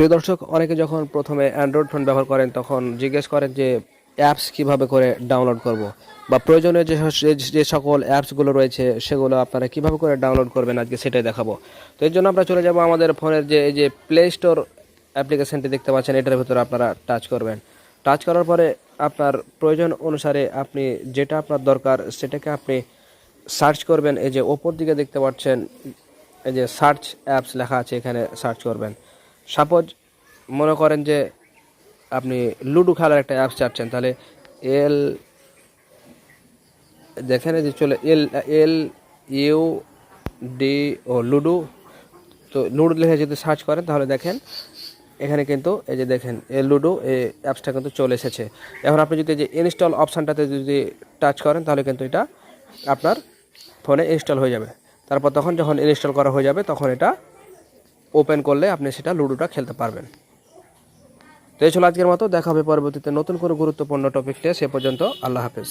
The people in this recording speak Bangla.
প্রিয় দর্শক, অনেকে যখন প্রথমে অ্যান্ড্রয়েড ফোন ব্যবহার করেন, তখন জিজ্ঞেস করেন যে অ্যাপস কীভাবে করে ডাউনলোড করব বা প্রয়োজনীয় যে যে- সকল অ্যাপসগুলো রয়েছে, সেগুলো আপনারা কীভাবে করে ডাউনলোড করবেন, আজকে সেটাই দেখাবো। তো এর জন্য আমরা চলে যাব আমাদের ফোনের যে, এই যে প্লে স্টোর অ্যাপ্লিকেশনটি দেখতে পাচ্ছেন, এটার ভিতরে আপনারা টাচ করবেন। টাচ করার পরে আপনার প্রয়োজন অনুসারে আপনি যেটা আপনার দরকার, সেটাকে আপনি সার্চ করবেন। এই যে ওপর দিকে দেখতে পাচ্ছেন, এই যে সার্চ অ্যাপস লেখা আছে, এখানে সার্চ করবেন। সাপোজ মনে করেন যে আপনি লুডো খেলার একটা অ্যাপস চাচ্ছেন, তাহলে এল দেখেন এই যে চলে, L L, U, D, O, ludo. তো লুডো লিখে যদি সার্চ করেন, তাহলে দেখেন এখানে কিন্তু এই যে দেখেন এই লুডো এই অ্যাপসটা কিন্তু চলে এসেছে। এখন আপনি যদি যে ইনস্টল অপশানটাতে যদি টাচ করেন, তাহলে কিন্তু এটা আপনার ফোনে ইনস্টল হয়ে যাবে। তারপর তখন যখন ইনস্টল করা হয়ে যাবে, তখন এটা ওপেন করলে আপনি সেটা লুডোটা খেলতে পারবেন। তো এই ছিল আজকের মতো। দেখা হবে পরবর্তীতে নতুন কোনো গুরুত্বপূর্ণ টপিক নিয়ে। সে পর্যন্ত আল্লাহ হাফেজ।